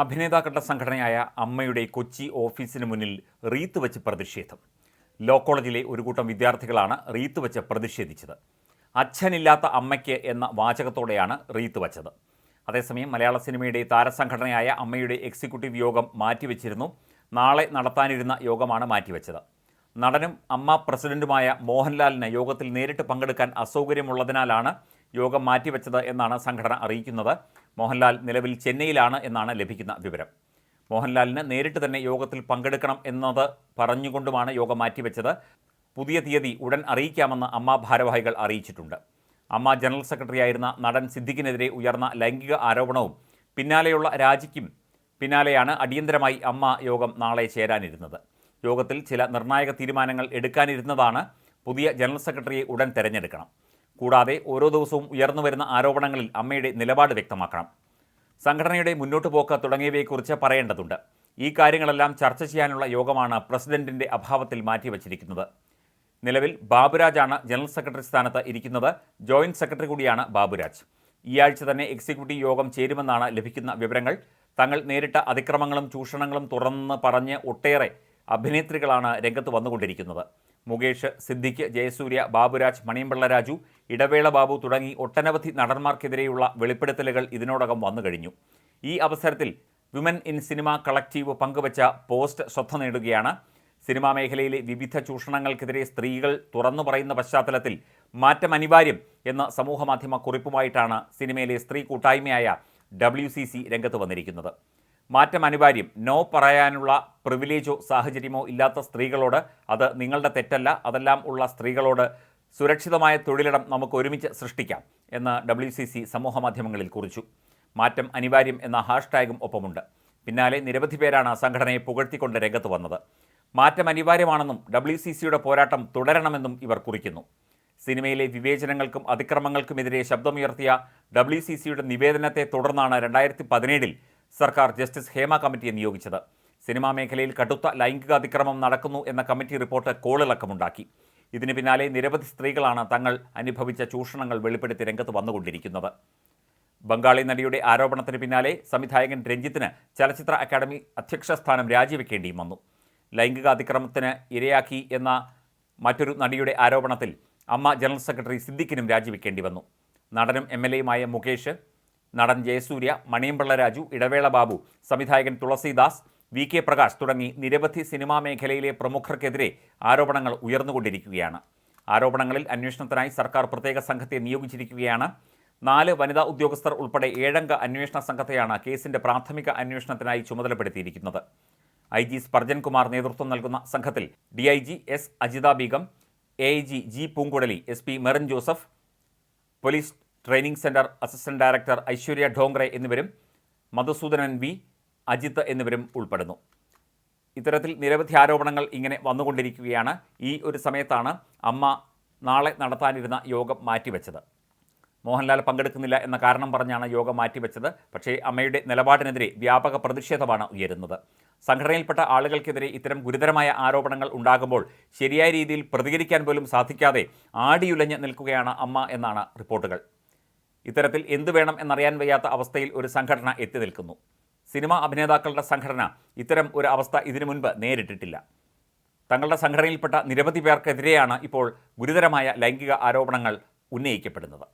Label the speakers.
Speaker 1: അഭിനേതാക്കളുടെ സംഘടനയായ അമ്മയുടെ കൊച്ചി ഓഫീസിന് മുന്നിൽ റീത്ത് വെച്ച് പ്രതിഷേധം. ലോ കോളേജിലെ ഒരു കൂട്ടം വിദ്യാർത്ഥികളാണ് റീത്ത് വെച്ച് പ്രതിഷേധിച്ചത്. അച്ഛനില്ലാത്ത അമ്മയ്ക്ക് എന്ന വാചകത്തോടെയാണ് റീത്ത് വച്ചത്. അതേസമയം മലയാള സിനിമയുടെ താരസംഘടനയായ അമ്മയുടെ എക്സിക്യൂട്ടീവ് യോഗം മാറ്റിവെച്ചിരുന്നു. നാളെ നടത്താനിരുന്ന യോഗമാണ് മാറ്റിവെച്ചത്. നടനും അമ്മ പ്രസിഡന്റുമായ മോഹൻലാലിന് യോഗത്തിൽ നേരിട്ട് പങ്കെടുക്കാൻ അസൗകര്യമുള്ളതിനാലാണ് യോഗം മാറ്റിവെച്ചത് എന്നാണ് സംഘടന അറിയിക്കുന്നത്. മോഹൻലാൽ നിലവിൽ ചെന്നൈയിലാണ് എന്നാണ് ലഭിക്കുന്ന വിവരം. മോഹൻലാലിന് നേരിട്ട് തന്നെ യോഗത്തിൽ പങ്കെടുക്കണം എന്നത് പറഞ്ഞുകൊണ്ടുമാണ് യോഗം മാറ്റിവെച്ചത്. പുതിയ തീയതി ഉടൻ അറിയിക്കാമെന്ന് അമ്മ ഭാരവാഹികൾ അറിയിച്ചിട്ടുണ്ട്. അമ്മ ജനറൽ സെക്രട്ടറിയായിരുന്ന നടൻ സിദ്ദിഖിനെതിരെ ഉയർന്ന ലൈംഗിക ആരോപണവും പിന്നാലെയുള്ള രാജിക്കും പിന്നാലെയാണ് അടിയന്തരമായി അമ്മ യോഗം നാളെ ചേരാനിരുന്നത്. യോഗത്തിൽ ചില നിർണായക തീരുമാനങ്ങൾ എടുക്കാനിരുന്നതാണ് പുതിയ ജനറൽ സെക്രട്ടറിയെ ഉടൻ തെരഞ്ഞെടുക്കണം. കൂടാതെ ഓരോ ദിവസവും ഉയർന്നു വരുന്ന ആരോപണങ്ങളിൽ അമ്മയുടെ നിലപാട് വ്യക്തമാക്കണം. സംഘടനയുടെ മുന്നോട്ടു പോക്ക് തുടങ്ങിയവയെക്കുറിച്ച് പറയേണ്ടതുണ്ട്. ഈ കാര്യങ്ങളെല്ലാം ചർച്ച ചെയ്യാനുള്ള യോഗമാണ് പ്രസിഡന്റിന്റെ അഭാവത്തിൽ മാറ്റിവച്ചിരിക്കുന്നത്. നിലവിൽ ബാബുരാജാണ് ജനറൽ സെക്രട്ടറി സ്ഥാനത്ത് ഇരിക്കുന്നത്. ജോയിന്റ് സെക്രട്ടറി കൂടിയാണ് ബാബുരാജ്. ഈ ആഴ്ച തന്നെ എക്സിക്യൂട്ടീവ് യോഗം ചേരുമെന്നാണ് ലഭിക്കുന്ന വിവരങ്ങൾ. തങ്ങൾ നേരിട്ട അതിക്രമങ്ങളും ചൂഷണങ്ങളും തുറന്ന് പറഞ്ഞ് ഒട്ടേറെ അഭിനേത്രികളാണ് രംഗത്ത് വന്നുകൊണ്ടിരിക്കുന്നത്. മുകേഷ് സിദ്ദിഖ് ജയസൂര്യ ബാബുരാജ് മണിയമ്പിള്ള രാജു ഇടവേള ബാബു തുടങ്ങി ഒട്ടനവധി നടന്മാർക്കെതിരെയുള്ള വെളിപ്പെടുത്തലുകൾ ഇതിനോടകം വന്നു കഴിഞ്ഞു. ഈ അവസരത്തിൽ വിമൻ ഇൻ സിനിമ കളക്റ്റീവ് പങ്കുവച്ച പോസ്റ്റ് ശ്രദ്ധ നേടുകയാണ്. സിനിമാ മേഖലയിലെ വിവിധ ചൂഷണങ്ങൾക്കെതിരെ സ്ത്രീകൾ തുറന്നു പറയുന്ന പശ്ചാത്തലത്തിൽ മാറ്റം അനിവാര്യം എന്ന സമൂഹമാധ്യമ കുറിപ്പുമായിട്ടാണ് സിനിമയിലെ സ്ത്രീ കൂട്ടായ്മയായ ഡബ്ല്യു സി സി രംഗത്ത് വന്നിരിക്കുന്നത്. മാറ്റം അനിവാര്യം നോ പറയാനുള്ള പ്രിവിലേജോ സാഹചര്യമോ ഇല്ലാത്ത സ്ത്രീകളോട് അത് നിങ്ങളുടെ തെറ്റല്ല അതെല്ലാം ഉള്ള സ്ത്രീകളോട് സുരക്ഷിതമായ തൊഴിലിടം നമുക്ക് ഒരുമിച്ച് സൃഷ്ടിക്കാം എന്ന് ഡബ്ല്യു സി സി സമൂഹമാധ്യമങ്ങളിൽ കുറിച്ചു. മാറ്റം അനിവാര്യം എന്ന ഹാഷ്ടാഗും ഒപ്പമുണ്ട്. പിന്നാലെ നിരവധി പേരാണ് സംഘടനയെ പുകഴ്ത്തിക്കൊണ്ട് രംഗത്ത് വന്നത്. മാറ്റം അനിവാര്യമാണെന്നും ഡബ്ല്യു സി സിയുടെ പോരാട്ടം തുടരണമെന്നും ഇവർ കുറിക്കുന്നു. സിനിമയിലെ വിവേചനങ്ങൾക്കും അതിക്രമങ്ങൾക്കുമെതിരെ ശബ്ദമുയർത്തിയ ഡബ്ല്യു സി സിയുടെ നിവേദനത്തെ തുടർന്നാണ് രണ്ടായിരത്തി പതിനേഴിൽ സർക്കാർ ജസ്റ്റിസ് ഹേമ കമ്മിറ്റിയെ നിയോഗിച്ചത്. സിനിമാ മേഖലയിൽ കടുത്ത ലൈംഗിക അതിക്രമം നടക്കുന്നു എന്ന കമ്മിറ്റി റിപ്പോർട്ട് കോളിളക്കമുണ്ടാക്കി. ഇതിന് പിന്നാലെ നിരവധി സ്ത്രീകളാണ് തങ്ങൾ അനുഭവിച്ച ചൂഷണങ്ങൾ വെളിപ്പെടുത്തി രംഗത്ത് വന്നുകൊണ്ടിരിക്കുന്നത്. ബംഗാളി നടിയുടെ ആരോപണത്തിന് പിന്നാലെ സംവിധായകൻ രഞ്ജിത്തിന് ചലച്ചിത്ര അക്കാദമി അധ്യക്ഷ സ്ഥാനം രാജിവെക്കേണ്ടിയും വന്നു. ലൈംഗിക അതിക്രമത്തിന് ഇരയാക്കി എന്ന മറ്റൊരു നടിയുടെ ആരോപണത്തിൽ അമ്മ ജനറൽ സെക്രട്ടറി സിദ്ദിഖിനും രാജിവെക്കേണ്ടി വന്നു. നടനും എം എൽ എയുമായ മുകേഷ് നടൻ ജയസൂര്യ മണിയമ്പിള്ള രാജു ഇടവേള ബാബു സംവിധായകൻ തുളസീദാസ് വി കെ പ്രകാശ് തുടങ്ങി നിരവധി സിനിമാ മേഖലയിലെ പ്രമുഖർക്കെതിരെ ആരോപണങ്ങൾ ഉയർന്നുകൊണ്ടിരിക്കുകയാണ്. ആരോപണങ്ങളിൽ അന്വേഷണത്തിനായി സർക്കാർ പ്രത്യേക സംഘത്തെ നിയോഗിച്ചിരിക്കുകയാണ്. നാല് വനിതാ ഉദ്യോഗസ്ഥർ ഉൾപ്പെടെ ഏഴംഗ അന്വേഷണ സംഘത്തെയാണ് കേസിന്റെ പ്രാഥമിക അന്വേഷണത്തിനായി ചുമതലപ്പെടുത്തിയിരിക്കുന്നത്. ഐ ജി സ്പർജൻ കുമാർ നേതൃത്വം നൽകുന്ന സംഘത്തിൽ D I G S Ajitha Begum A I G G Poonkuzhali S P Merin Joseph police training centre assistant director Aishwarya Dongre എന്നിവരും മധുസൂദനൻ വി അജിത്ത് എന്നിവരും ഉൾപ്പെടുന്നു. ഇത്തരത്തിൽ നിരവധി ആരോപണങ്ങൾ ഇങ്ങനെ വന്നുകൊണ്ടിരിക്കുകയാണ്. ഈ ഒരു സമയത്താണ് അമ്മ നാളെ നടത്താനിരുന്ന യോഗം മാറ്റിവെച്ചത്. മോഹൻലാൽ പങ്കെടുക്കുന്നില്ല എന്ന കാരണം പറഞ്ഞാണ് യോഗം മാറ്റിവെച്ചത്. പക്ഷേ അമ്മയുടെ നിലപാടിനെതിരെ വ്യാപക പ്രതിഷേധമാണ് ഉയരുന്നത്. സംഘടനയിൽപ്പെട്ട ആളുകൾക്കെതിരെ ഇത്തരം ഗുരുതരമായ ആരോപണങ്ങൾ ഉണ്ടാകുമ്പോൾ ശരിയായ രീതിയിൽ പ്രതികരിക്കാൻ പോലും സാധിക്കാതെ ആടിയുലഞ്ഞ് നിൽക്കുകയാണ് അമ്മ എന്നാണ് റിപ്പോർട്ടുകൾ. ഇത്തരത്തിൽ എന്തു വേണം എന്നറിയാൻ വയ്യാത്ത അവസ്ഥയിൽ ഒരു സംഘടന എത്തി നിൽക്കുന്നു. സിനിമാ അഭിനേതാക്കളുടെ സംഘടന ഇത്തരം ഒരു അവസ്ഥ ഇതിനു മുൻപ് നേരിട്ടിട്ടില്ല. തങ്ങളുടെ സംഘടനയിൽപ്പെട്ട നിരവധി പേർക്കെതിരെയാണ് ഇപ്പോൾ ഗുരുതരമായ ലൈംഗിക ആരോപണങ്ങൾ ഉന്നയിക്കപ്പെടുന്നത്.